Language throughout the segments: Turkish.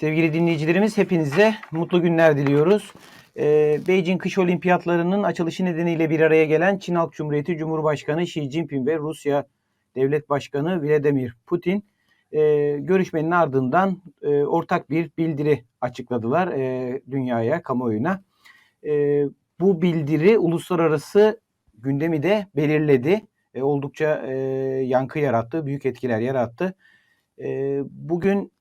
Sevgili dinleyicilerimiz hepinize mutlu günler diliyoruz. Ee, Beijing Kış Olimpiyatlarının açılışı nedeniyle bir araya gelen Çin Halk Cumhuriyeti Cumhurbaşkanı Xi Jinping ve Rusya Devlet Başkanı Vladimir Putin e, görüşmenin ardından e, ortak bir bildiri açıkladılar e, dünyaya, kamuoyuna. E, bu bildiri uluslararası gündemi de belirledi. E, oldukça e, yankı yarattı, büyük etkiler yarattı. E, bugün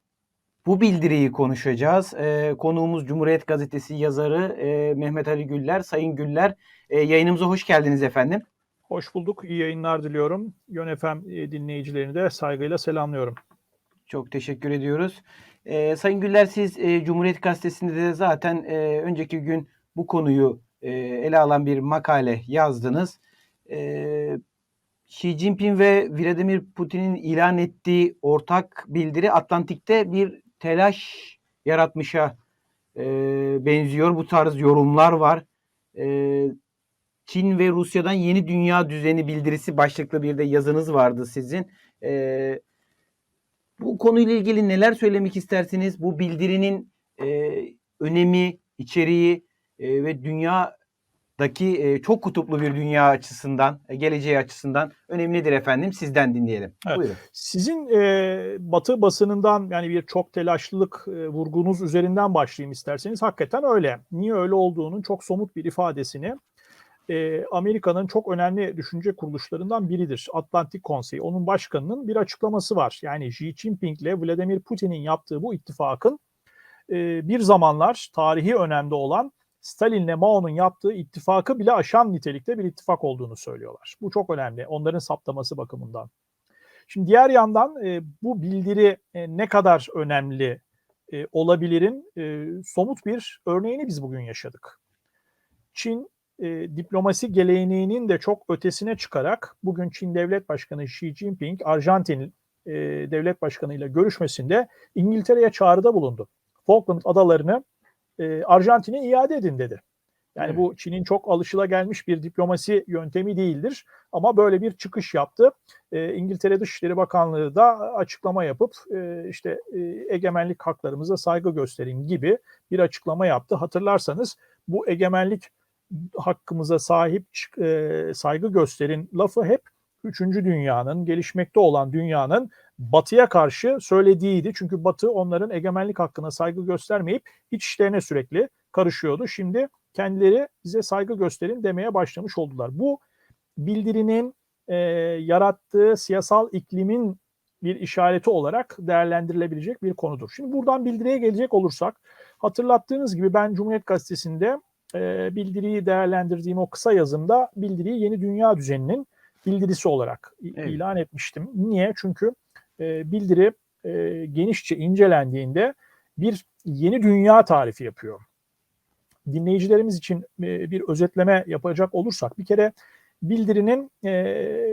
bu bildiriyi konuşacağız. E, konuğumuz Cumhuriyet Gazetesi yazarı e, Mehmet Ali Güller. Sayın Güller e, yayınımıza hoş geldiniz efendim. Hoş bulduk. İyi yayınlar diliyorum. Yön FM dinleyicilerini de saygıyla selamlıyorum. Çok teşekkür ediyoruz. E, Sayın Güller siz e, Cumhuriyet Gazetesi'nde de zaten e, önceki gün bu konuyu e, ele alan bir makale yazdınız. E, Xi Jinping ve Vladimir Putin'in ilan ettiği ortak bildiri Atlantik'te bir telaş yaratmışa e, benziyor. Bu tarz yorumlar var. E, Çin ve Rusya'dan yeni dünya düzeni bildirisi başlıklı bir de yazınız vardı sizin. E, bu konuyla ilgili neler söylemek istersiniz? Bu bildirinin e, önemi, içeriği e, ve dünyadaki e, çok kutuplu bir dünya açısından, e, geleceği açısından önemlidir efendim. Sizden dinleyelim. Evet. Buyurun. Sizin e, Batı basınından yani bir çok telaşlılık e, vurgunuz üzerinden başlayayım isterseniz. Hakikaten öyle. Niye öyle olduğunun çok somut bir ifadesini e, Amerika'nın çok önemli düşünce kuruluşlarından biridir. Atlantik Konseyi. Onun başkanının bir açıklaması var. Yani Xi Jinping ile Vladimir Putin'in yaptığı bu ittifakın e, bir zamanlar tarihi önemde olan Stalin'le Mao'nun yaptığı ittifakı bile aşan nitelikte bir ittifak olduğunu söylüyorlar. Bu çok önemli onların saptaması bakımından. Şimdi diğer yandan e, bu bildiri e, ne kadar önemli e, olabilirin e, somut bir örneğini biz bugün yaşadık. Çin e, diplomasi geleneğinin de çok ötesine çıkarak bugün Çin Devlet Başkanı Xi Jinping Arjantin e, Devlet Başkanı ile görüşmesinde İngiltere'ye çağrıda bulundu. Falkland adalarını e, Arjantin'e iade edin dedi. Yani Evet. bu Çin'in çok alışılagelmiş bir diplomasi yöntemi değildir. Ama böyle bir çıkış yaptı. E, İngiltere Dışişleri Bakanlığı da açıklama yapıp e, işte e, egemenlik haklarımıza saygı gösterin gibi bir açıklama yaptı. Hatırlarsanız bu egemenlik hakkımıza sahip e, saygı gösterin lafı hep üçüncü dünyanın, gelişmekte olan dünyanın batıya karşı söylediğiydi. Çünkü batı onların egemenlik hakkına saygı göstermeyip iç işlerine sürekli karışıyordu. Şimdi kendileri bize saygı gösterin demeye başlamış oldular. Bu bildirinin e, yarattığı siyasal iklimin bir işareti olarak değerlendirilebilecek bir konudur. Şimdi buradan bildiriye gelecek olursak hatırlattığınız gibi ben Cumhuriyet Gazetesi'nde e, bildiriyi değerlendirdiğim o kısa yazımda bildiriyi yeni dünya düzeninin bildirisi olarak Evet. ilan etmiştim. Niye? Çünkü e, bildiri e, genişçe incelendiğinde bir yeni dünya tarifi yapıyor. Dinleyicilerimiz için e, bir özetleme yapacak olursak bir kere bildirinin e,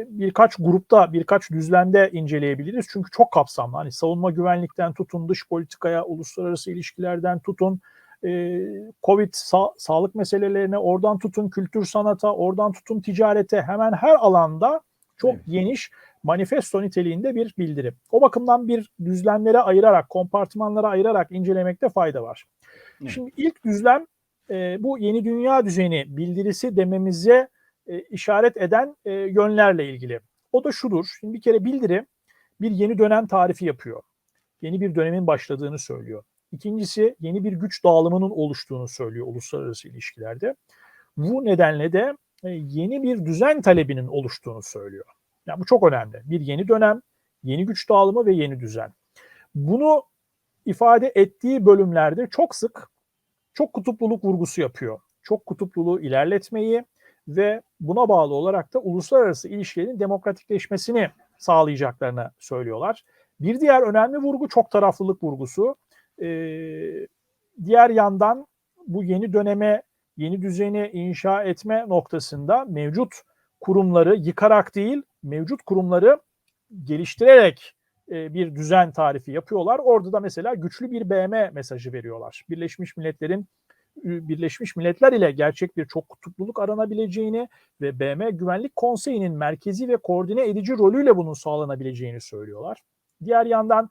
birkaç grupta, birkaç düzlemde inceleyebiliriz. Çünkü çok kapsamlı. Hani savunma güvenlikten tutun, dış politikaya, uluslararası ilişkilerden tutun, e, Covid sa- sağlık meselelerine, oradan tutun kültür sanata, oradan tutun ticarete hemen her alanda çok Evet. geniş manifesto niteliğinde bir bildiri. O bakımdan bir düzlemlere ayırarak, kompartımanlara ayırarak incelemekte fayda var. Evet. Şimdi ilk düzlem e, bu yeni dünya düzeni bildirisi dememize e, işaret eden e, yönlerle ilgili. O da şudur. Şimdi bir kere bildiri bir yeni dönem tarifi yapıyor. Yeni bir dönemin başladığını söylüyor. İkincisi yeni bir güç dağılımının oluştuğunu söylüyor uluslararası ilişkilerde. Bu nedenle de e, yeni bir düzen talebinin oluştuğunu söylüyor. Yani bu çok önemli. Bir yeni dönem, yeni güç dağılımı ve yeni düzen. Bunu ifade ettiği bölümlerde çok sık çok kutupluluk vurgusu yapıyor. Çok kutupluluğu ilerletmeyi ve buna bağlı olarak da uluslararası ilişkilerin demokratikleşmesini sağlayacaklarını söylüyorlar. Bir diğer önemli vurgu çok taraflılık vurgusu. Ee, diğer yandan bu yeni döneme, yeni düzeni inşa etme noktasında mevcut kurumları yıkarak değil, mevcut kurumları geliştirerek e, bir düzen tarifi yapıyorlar. Orada da mesela güçlü bir BM mesajı veriyorlar. Birleşmiş Milletler'in Birleşmiş Milletler ile gerçek bir çok kutupluluk aranabileceğini ve BM Güvenlik Konseyi'nin merkezi ve koordine edici rolüyle bunun sağlanabileceğini söylüyorlar. Diğer yandan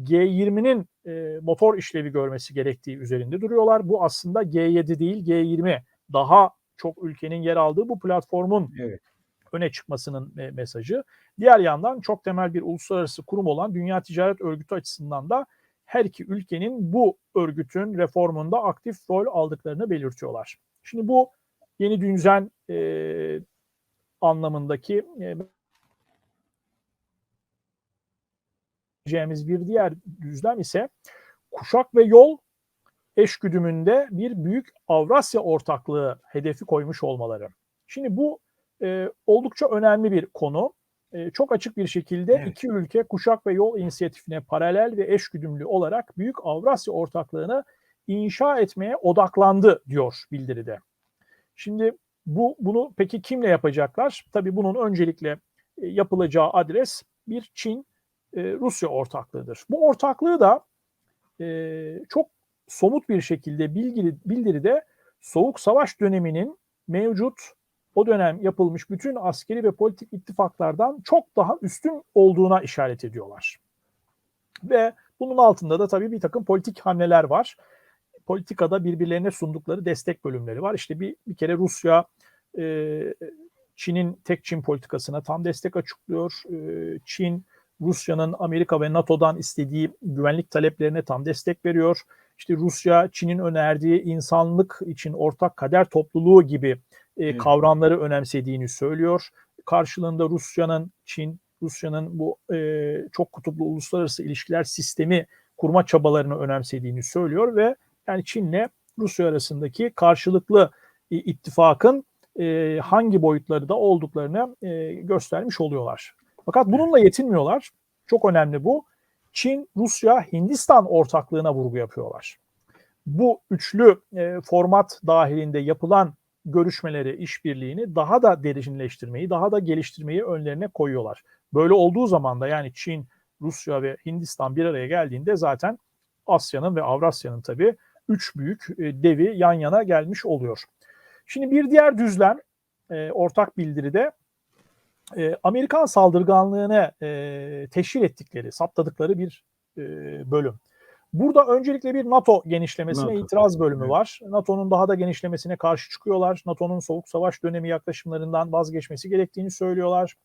G20'nin e, motor işlevi görmesi gerektiği üzerinde duruyorlar. Bu aslında G7 değil G20 daha çok ülkenin yer aldığı bu platformun Evet. Öne çıkmasının e, mesajı. Diğer yandan çok temel bir uluslararası kurum olan Dünya Ticaret Örgütü açısından da her iki ülkenin bu örgütün reformunda aktif rol aldıklarını belirtiyorlar. Şimdi bu yeni düzen e, anlamındaki e, bir diğer düzlem ise kuşak ve yol eşgüdümünde bir büyük Avrasya ortaklığı hedefi koymuş olmaları. Şimdi bu e, oldukça önemli bir konu. E, çok açık bir şekilde Evet. iki ülke kuşak ve yol inisiyatifine paralel ve eşgüdümlü olarak büyük Avrasya ortaklığını inşa etmeye odaklandı diyor bildiride. Şimdi bu bunu peki kimle yapacaklar? Tabii bunun öncelikle e, yapılacağı adres bir Çin e, Rusya ortaklığıdır. Bu ortaklığı da e, çok somut bir şekilde bilgili, bildiride Soğuk Savaş döneminin mevcut o dönem yapılmış bütün askeri ve politik ittifaklardan çok daha üstün olduğuna işaret ediyorlar. Ve bunun altında da tabii bir takım politik hamleler var. Politikada birbirlerine sundukları destek bölümleri var. İşte bir, bir kere Rusya e, Çin'in tek Çin politikasına tam destek açıklıyor. E, Çin Rusya'nın Amerika ve NATO'dan istediği güvenlik taleplerine tam destek veriyor. İşte Rusya, Çin'in önerdiği insanlık için ortak kader topluluğu gibi e, Evet. kavramları önemsediğini söylüyor. Karşılığında Rusya'nın, Çin, Rusya'nın bu e, çok kutuplu uluslararası ilişkiler sistemi kurma çabalarını önemsediğini söylüyor ve yani Çin'le Rusya arasındaki karşılıklı e, ittifakın e, hangi boyutları da olduklarını e, göstermiş oluyorlar. Fakat bununla yetinmiyorlar. Çok önemli bu. Çin, Rusya, Hindistan ortaklığına vurgu yapıyorlar. Bu üçlü e, format dahilinde yapılan görüşmeleri, işbirliğini daha da derinleştirmeyi, daha da geliştirmeyi önlerine koyuyorlar. Böyle olduğu zaman da yani Çin, Rusya ve Hindistan bir araya geldiğinde zaten Asya'nın ve Avrasya'nın tabii üç büyük e, devi yan yana gelmiş oluyor. Şimdi bir diğer düzlem e, ortak bildiride e, Amerikan saldırganlığını teşhir ettikleri, saptadıkları bir bölüm. Burada öncelikle bir NATO genişlemesine NATO, itiraz bölümü var. NATO'nun daha da genişlemesine karşı çıkıyorlar. NATO'nun soğuk savaş dönemi yaklaşımlarından vazgeçmesi gerektiğini söylüyorlar.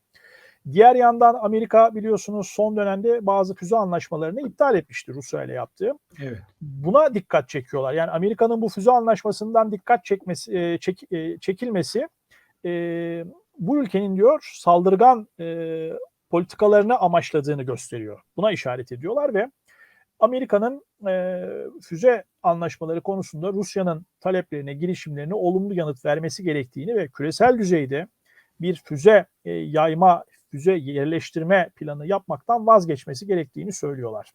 Diğer yandan Amerika biliyorsunuz son dönemde bazı füze anlaşmalarını iptal etmişti Rusya ile yaptığı. Evet. Buna dikkat çekiyorlar. Yani Amerika'nın bu füze anlaşmasından dikkat çekmesi, e, çek- e, çekilmesi e, bu ülkenin diyor saldırgan e, politikalarını amaçladığını gösteriyor. Buna işaret ediyorlar ve Amerika'nın e, füze anlaşmaları konusunda Rusya'nın taleplerine, girişimlerine olumlu yanıt vermesi gerektiğini ve küresel düzeyde bir füze e, yayma, füze yerleştirme planı yapmaktan vazgeçmesi gerektiğini söylüyorlar.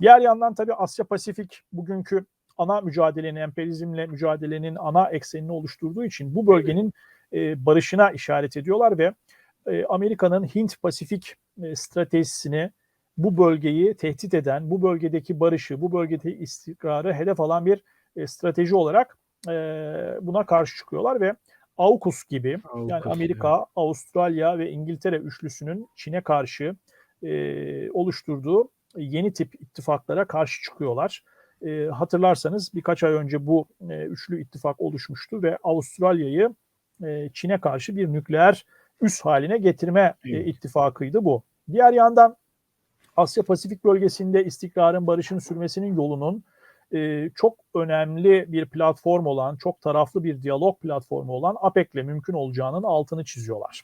Diğer yandan tabii Asya Pasifik bugünkü ana mücadelenin, emperyalizmle mücadelenin ana eksenini oluşturduğu için bu bölgenin e, barışına işaret ediyorlar ve e, Amerika'nın Hint Pasifik e, stratejisini bu bölgeyi tehdit eden, bu bölgedeki barışı, bu bölgedeki istikrarı hedef alan bir e, strateji olarak e, buna karşı çıkıyorlar ve AUKUS gibi yani AUKUS, Amerika, Avustralya ve İngiltere üçlüsünün Çin'e karşı e, oluşturduğu yeni tip ittifaklara karşı çıkıyorlar. E, hatırlarsanız birkaç ay önce bu e, üçlü ittifak oluşmuştu ve Avustralya'yı e, Çin'e karşı bir nükleer üs haline getirme e, ittifakıydı bu. Diğer yandan Asya Pasifik bölgesinde istikrarın, barışın sürmesinin yolunun e, çok önemli bir platform olan, çok taraflı bir diyalog platformu olan APEC'le mümkün olacağının altını çiziyorlar.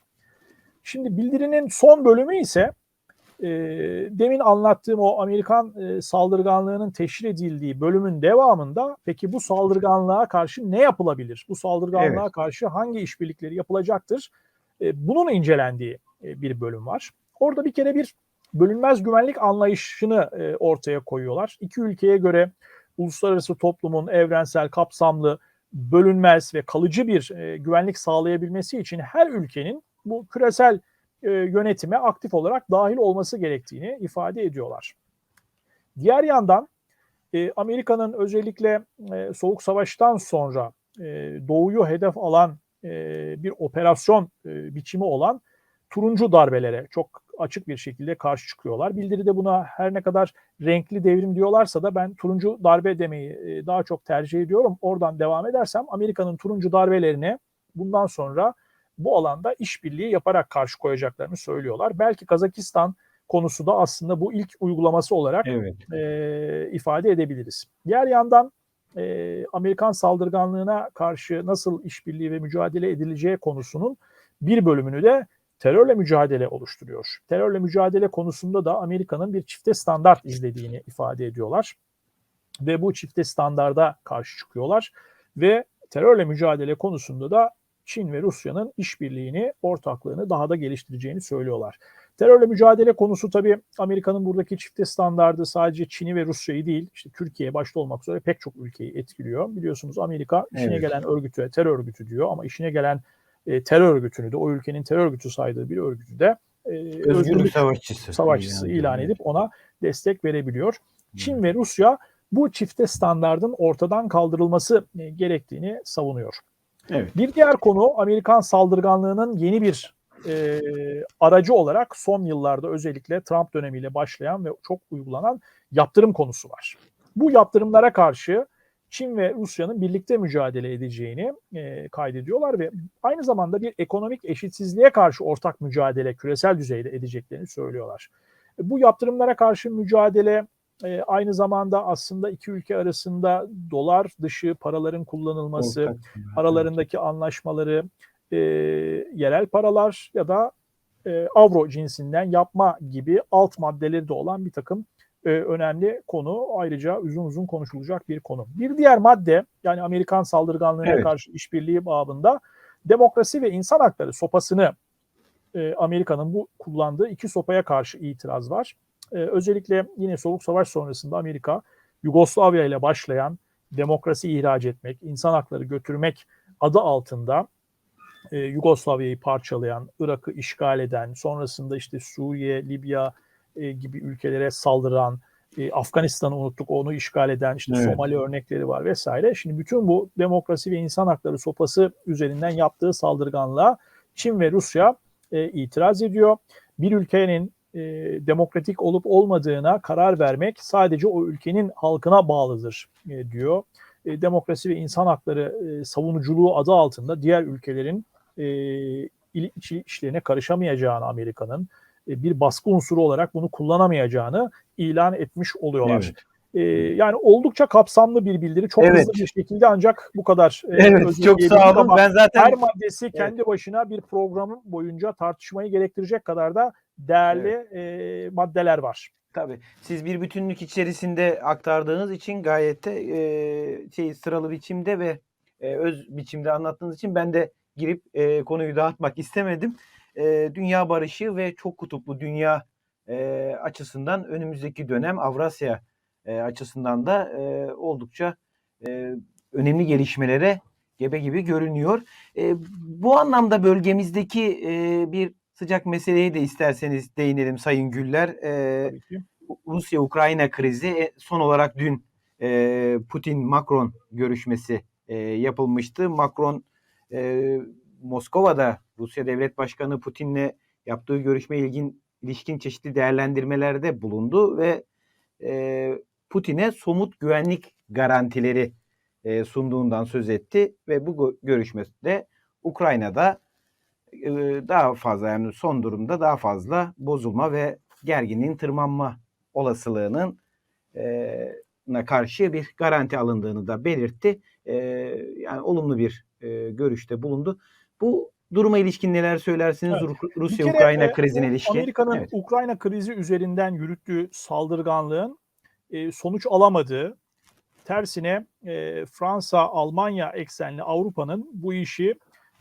Şimdi bildirinin son bölümü ise e, demin anlattığım o Amerikan e, saldırganlığının teşhir edildiği bölümün devamında peki bu saldırganlığa karşı ne yapılabilir? Bu saldırganlığa Evet. karşı hangi işbirlikleri yapılacaktır? E, bunun incelendiği e, bir bölüm var. Orada bir kere bir bölünmez güvenlik anlayışını e, ortaya koyuyorlar. İki ülkeye göre uluslararası toplumun evrensel, kapsamlı, bölünmez ve kalıcı bir e, güvenlik sağlayabilmesi için her ülkenin bu küresel e, yönetime aktif olarak dahil olması gerektiğini ifade ediyorlar. Diğer yandan e, Amerika'nın özellikle e, Soğuk Savaş'tan sonra e, Doğu'yu hedef alan e, bir operasyon e, biçimi olan turuncu darbelere çok açık bir şekilde karşı çıkıyorlar. Bildiride buna her ne kadar renkli devrim diyorlarsa da ben turuncu darbe demeyi e, daha çok tercih ediyorum. Oradan devam edersem Amerika'nın turuncu darbelerine bundan sonra bu alanda işbirliği yaparak karşı koyacaklarını söylüyorlar. Belki Kazakistan konusu da aslında bu ilk uygulaması olarak Evet. e, ifade edebiliriz. Diğer yandan e, Amerikan saldırganlığına karşı nasıl işbirliği ve mücadele edileceği konusunun bir bölümünü de terörle mücadele oluşturuyor. Terörle mücadele konusunda da Amerika'nın bir çifte standart izlediğini ifade ediyorlar. Ve bu çifte standarda karşı çıkıyorlar. Ve terörle mücadele konusunda da Çin ve Rusya'nın işbirliğini, ortaklığını daha da geliştireceğini söylüyorlar. Terörle mücadele konusu tabii Amerika'nın buradaki çifte standardı sadece Çin'i ve Rusya'yı değil, işte Türkiye başta olmak üzere pek çok ülkeyi etkiliyor. Biliyorsunuz Amerika işine Evet. gelen örgütüne terör örgütü diyor ama işine gelen e, terör örgütünü de o ülkenin terör örgütü saydığı bir örgütü de e, Özgürlük savaşçısı. savaşçısı Yani. ilan edip ona destek verebiliyor. Çin ve Rusya bu çifte standardın ortadan kaldırılması e, gerektiğini savunuyor. Evet. Bir diğer konu Amerikan saldırganlığının yeni bir e, aracı olarak son yıllarda özellikle Trump dönemiyle başlayan ve çok uygulanan yaptırım konusu var. Bu yaptırımlara karşı Çin ve Rusya'nın birlikte mücadele edeceğini e, kaydediyorlar ve aynı zamanda bir ekonomik eşitsizliğe karşı ortak mücadele küresel düzeyde edeceklerini söylüyorlar. Bu yaptırımlara karşı mücadele e, aynı zamanda aslında iki ülke arasında dolar dışı paraların kullanılması, Ortak. aralarındaki anlaşmaları e, yerel paralar ya da e, avro cinsinden yapma gibi alt maddeleri de olan bir takım e, önemli konu. Ayrıca uzun uzun konuşulacak bir konu. Bir diğer madde yani Amerikan saldırganlığına Evet. karşı işbirliği babında demokrasi ve insan hakları sopasını e, Amerika'nın bu kullandığı iki sopaya karşı itiraz var. E, özellikle yine Soğuk Savaş sonrasında Amerika Yugoslavya ile başlayan demokrasi ihraç etmek, insan hakları götürmek adı altında e, Yugoslavya'yı parçalayan, Irak'ı işgal eden, sonrasında işte Suriye, Libya e, gibi ülkelere saldıran, e, Afganistan'ı unuttuk onu işgal eden, işte Evet. Somali örnekleri var vesaire. Şimdi bütün bu demokrasi ve insan hakları sopası üzerinden yaptığı saldırganlığa Çin ve Rusya e, itiraz ediyor. Bir ülkenin e, demokratik olup olmadığına karar vermek sadece o ülkenin halkına bağlıdır e, diyor. E, demokrasi ve insan hakları e, savunuculuğu adı altında diğer ülkelerin e, işlerine karışamayacağını Amerika'nın bir baskı unsuru olarak bunu kullanamayacağını ilan etmiş oluyorlar. Evet. E, yani oldukça kapsamlı bir bildiri. Çok Evet. hızlı bir şekilde ancak bu kadar e, Evet çok sağ olun. Ben zaten her maddesi kendi başına bir programın boyunca tartışmayı gerektirecek kadar da değerli e, maddeler var. Tabii. Siz bir bütünlük içerisinde aktardığınız için gayet de e, şey sıralı biçimde ve e, öz biçimde anlattığınız için ben de girip e, konuyu dağıtmak istemedim. E, dünya barışı ve çok kutuplu dünya e, açısından önümüzdeki dönem Avrasya e, açısından da e, oldukça e, önemli gelişmelere gebe gibi görünüyor. E, bu anlamda bölgemizdeki e, bir sıcak meseleye de isterseniz değinelim Sayın Güller. E. Rusya-Ukrayna krizi e, son olarak dün e, Putin-Macron görüşmesi e, yapılmıştı. Macron e, Moskova'da Rusya Devlet Başkanı Putin'le yaptığı görüşme ilgin ilişkin çeşitli değerlendirmelerde bulundu ve e, Putin'e somut güvenlik garantileri e, sunduğundan söz etti ve bu gö- görüşmede Ukrayna'da e, daha fazla yani son durumda daha fazla bozulma ve gerginliğin tırmanma olasılığının e, karşı bir garanti alındığını da belirtti. E, yani olumlu bir e, görüşte bulundu. Bu duruma ilişkin neler söylersiniz? Evet. Rusya-Ukrayna e, krizine ilişkin. Amerika'nın Evet. Ukrayna krizi üzerinden yürüttüğü saldırganlığın e, sonuç alamadığı, tersine e, Fransa, Almanya eksenli Avrupa'nın bu işi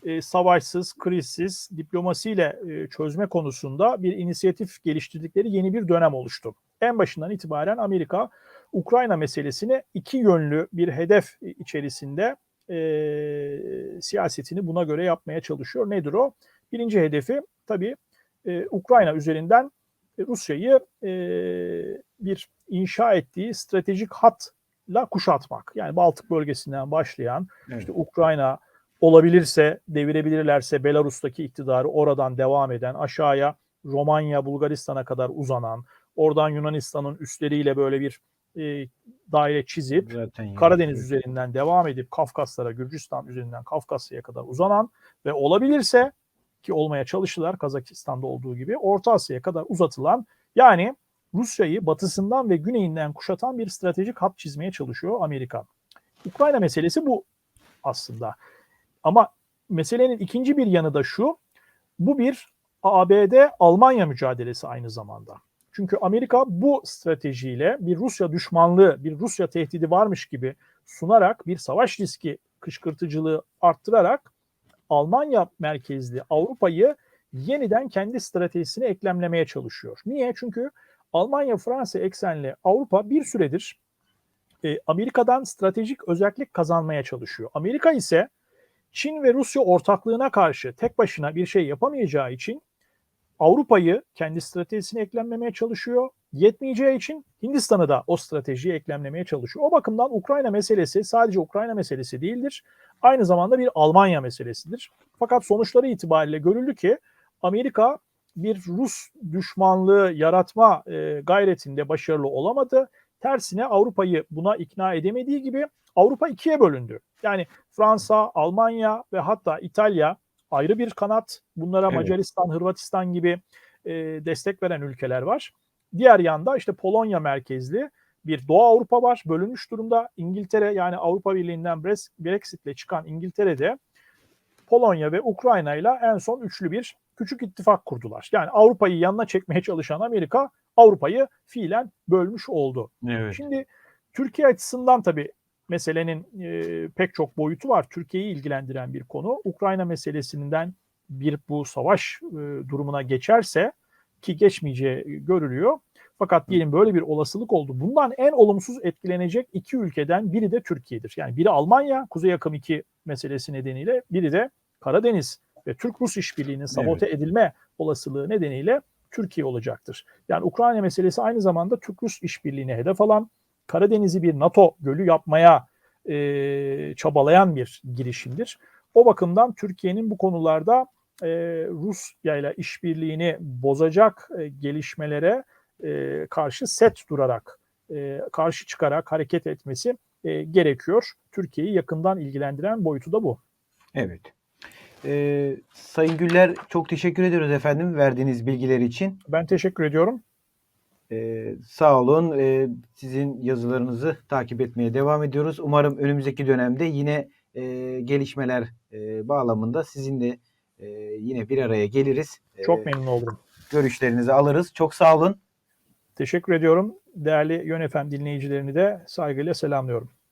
e, savaşsız, krizsiz, diplomasiyle e, çözme konusunda bir inisiyatif geliştirdikleri yeni bir dönem oluştu. En başından itibaren Amerika Ukrayna meselesini iki yönlü bir hedef içerisinde e, siyasetini buna göre yapmaya çalışıyor. Nedir o? Birinci hedefi tabii e, Ukrayna üzerinden e, Rusya'yı e, bir inşa ettiği stratejik hatla kuşatmak. Yani Baltık bölgesinden başlayan Evet. işte Ukrayna olabilirse devirebilirlerse Belarus'taki iktidarı oradan devam eden aşağıya Romanya, Bulgaristan'a kadar uzanan, oradan Yunanistan'ın üstleriyle böyle bir e, daire çizip Zaten yani. Karadeniz üzerinden devam edip Kafkaslara, Gürcistan üzerinden Kafkasya'ya kadar uzanan ve olabilirse ki olmaya çalıştılar Kazakistan'da olduğu gibi Orta Asya'ya kadar uzatılan yani Rusya'yı batısından ve güneyinden kuşatan bir stratejik hat çizmeye çalışıyor Amerika. Ukrayna meselesi bu aslında. Ama meselenin ikinci bir yanı da şu. Bu bir ABD-Almanya mücadelesi aynı zamanda. Çünkü Amerika bu stratejiyle bir Rusya düşmanlığı, bir Rusya tehdidi varmış gibi sunarak bir savaş riski kışkırtıcılığı arttırarak Almanya merkezli Avrupa'yı yeniden kendi stratejisine eklemlemeye çalışıyor. Niye? Çünkü Almanya, Fransa eksenli Avrupa bir süredir e, Amerika'dan stratejik özellik kazanmaya çalışıyor. Amerika ise Çin ve Rusya ortaklığına karşı tek başına bir şey yapamayacağı için Avrupa'yı kendi stratejisine eklemlemeye çalışıyor. Yetmeyeceği için Hindistan'ı da o stratejiye eklemlemeye çalışıyor. O bakımdan Ukrayna meselesi sadece Ukrayna meselesi değildir. Aynı zamanda bir Almanya meselesidir. Fakat sonuçları itibariyle görüldü ki Amerika bir Rus düşmanlığı yaratma e, gayretinde başarılı olamadı. Tersine Avrupa'yı buna ikna edemediği gibi Avrupa ikiye bölündü. Yani Fransa, Almanya ve hatta İtalya ayrı bir kanat. Bunlara Evet. Macaristan, Hırvatistan gibi e, destek veren ülkeler var. Diğer yanda işte Polonya merkezli bir Doğu Avrupa var. Bölünmüş durumda. İngiltere yani Avrupa Birliği'nden Brexit'le çıkan İngiltere'de Polonya ve Ukrayna ile en son üçlü bir küçük ittifak kurdular. Yani Avrupa'yı yanına çekmeye çalışan Amerika Avrupa'yı fiilen bölmüş oldu. Evet. Şimdi Türkiye açısından tabii meselenin e, pek çok boyutu var. Türkiye'yi ilgilendiren bir konu. Ukrayna meselesinden bir bu savaş e, durumuna geçerse ki geçmeyeceği görülüyor. Fakat diyelim böyle bir olasılık oldu. Bundan en olumsuz etkilenecek iki ülkeden biri de Türkiye'dir. Yani biri Almanya, Kuzey Akım 2 meselesi nedeniyle, biri de Karadeniz ve Türk-Rus işbirliğinin sabote edilme olasılığı nedeniyle Türkiye olacaktır. Yani Ukrayna meselesi aynı zamanda Türk-Rus işbirliğine hedef alan, Karadeniz'i bir NATO gölü yapmaya e, çabalayan bir girişimdir. O bakımdan Türkiye'nin bu konularda e, Rusya ile işbirliğini bozacak e, gelişmelere e, karşı set durarak, e, karşı çıkarak hareket etmesi e, gerekiyor. Türkiye'yi yakından ilgilendiren boyutu da bu. Evet. Ee, Sayın Güller çok teşekkür ediyoruz efendim verdiğiniz bilgiler için. Ben teşekkür ediyorum. Ee, sağ olun. Ee, sizin yazılarınızı takip etmeye devam ediyoruz. Umarım önümüzdeki dönemde yine e, gelişmeler e, bağlamında sizinle e, yine bir araya geliriz. Ee, Çok memnun oldum. Görüşlerinizi alırız. Çok sağ olun. Teşekkür ediyorum. Değerli Yön FM dinleyicilerini de saygıyla selamlıyorum.